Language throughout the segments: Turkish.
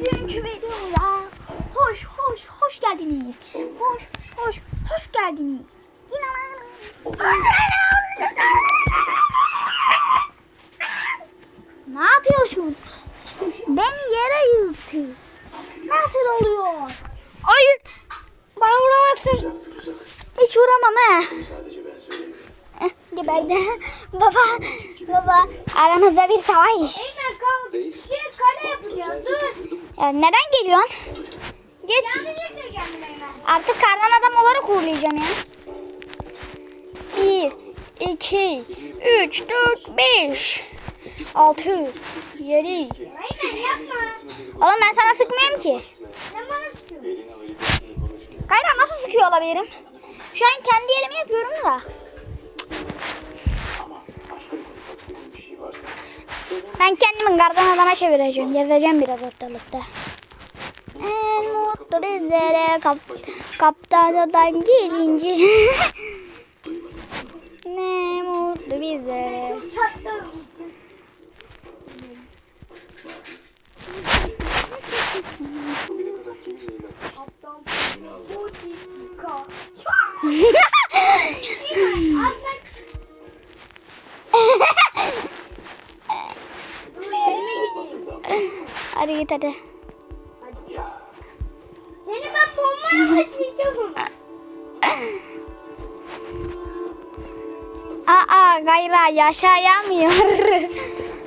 bugünkü videoya hoş hoş hoş geldiniz. Hoş hoş hoş geldiniz. Ne yapıyorsun? Beni yere yırttı. Nasıl oluyor? Hayır. Bana vuramazsın. Hiç vuramam söylemiyorum. Eh, Geberdi. baba, baba aramızda bir savaş. Eymen kalk. Şey kale yapacağız. Dur. Ya neden geliyorsun? Geç. Artık kardan adam olarak uğurlayacağım ya. Bir, iki, üç, dört, beş, altı, yedi. Eymen yapma. Oğlum ben sana sıkmıyorum ki. Bana. Kayra nasıl sıkıyor olabilirim? Şu an kendi yerimi yapıyorum da. Ben kendimi kardan adama çevireceğim. Gezeceğim biraz ortalıkta. En mutlu bizlere kap kaptan adam gelince. ne mutlu bizlere. Git hadi. ya. Seni ben bombaya başlayacağım. Aa gayra yaşayamıyor.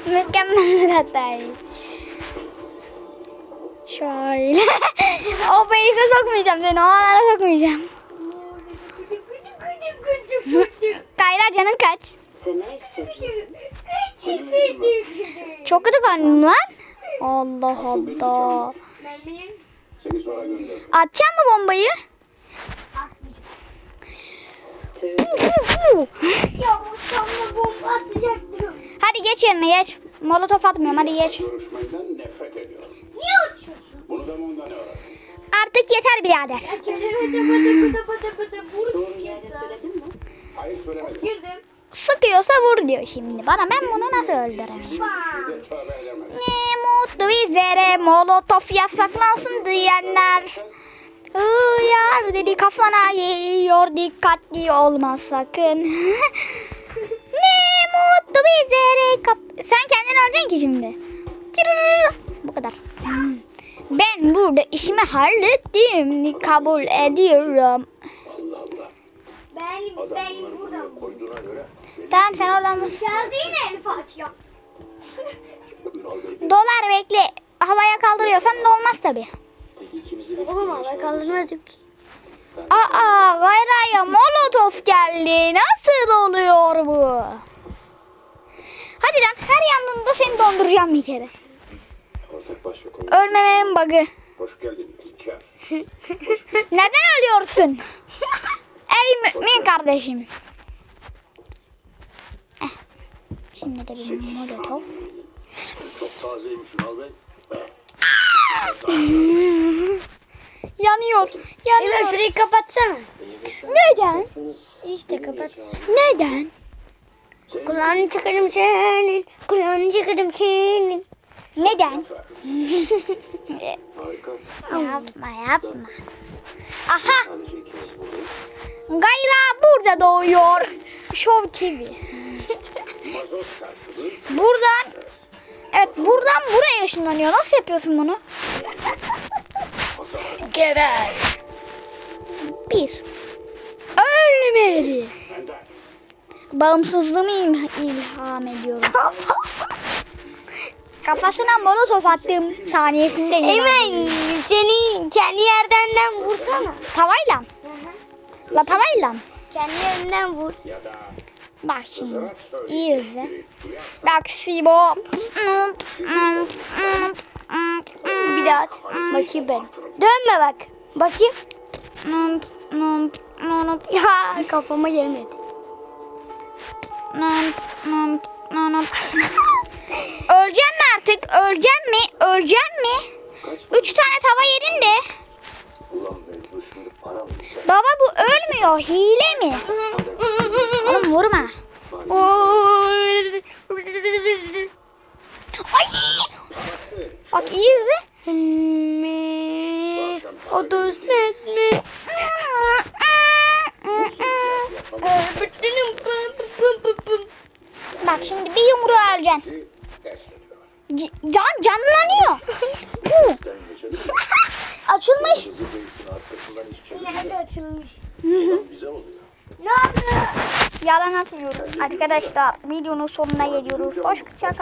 Mükemmel bir hatayı. Şöyle. o base'e sokmayacağım seni. O alana sokmayacağım. Gayra canın kaç? Çok kötü karnım lan. Allah Allah. Atacağım mı bombayı? Ya sana bomba atacaktım. Hadi geç yerine geç. Molotof atmıyorum hadi geç. Görüşmekten nefret ediyorum. Niye uçuyorsun? Bunu da ondan öğrendim. Artık yeter birader. Sıkıyorsa. Hayır söylemedim. Girdim. Sıkıyorsa vur diyor şimdi bana. Ben bunu nasıl. Ne mutlu bizlere molotof yasaklansın diyenler. Hıyar dedi kafana yiyor dikkatli olma sakın. ne mutlu bizlere kap... Sen kendin öleceksin ki şimdi. Bu kadar. Ben burada işimi hallettim. Kabul ediyorum. Ben ben buradan. Tamam sen oradan vur. Dışarıda yine el Fatiha. Dolar bekle. Havaya kaldırıyorsan da olmaz tabi. Peki ikimizi bir Oğlum havaya kaldırmadım ki. Aa gayraya molotof geldi. Nasıl oluyor bu? Hadi lan her yandığında seni donduracağım bir kere. Ölmemenin bug'ı. Hoş geldin İlker. Neden ölüyorsun? Ey mümin kardeşim. Şimdi de bir molotof. Çok tazeymiş Ünal Bey. Yanıyor. Hemen Yanıyor. şurayı kapatsana. Neden? İşte kapat. Neden? Kulağını çıkarım senin. Kulağını çıkarım senin. Neden? Yapma yapma. Aha. Gayra burada doğuyor. Show TV. Buradan Evet buradan buraya ışınlanıyor. Nasıl yapıyorsun bunu? Geber. Bir. Benden. Bağımsızlığımı il- ilham ediyorum. Kafasına molotof attığım saniyesinde ilham Eymen seni kendi yerdenden vursana. Tavayla. La tavayla. Kendi yerinden vur. Bak şimdi. İyi izle. Bak Sibo. Bir daha at. Bakayım ben. Dönme bak. Bakayım. Ya kafama gelmedi. Öleceksin mi artık? Öleceksin mi? Öleceksin mi? Üç tane tava yedin de. Baba bu ölmüyor. Hile mi? Oğlum vurma. Ay. Bak iyi mi? Pım, pım, pım. Bak şimdi bir yapıyor. C- Can canlanıyor. Açılmış. İş çevirince Nerede açılmış? oluyor. Ne yapıyor? Yalan atmıyoruz. Arkadaşlar videonun sonuna geliyoruz. Hoşça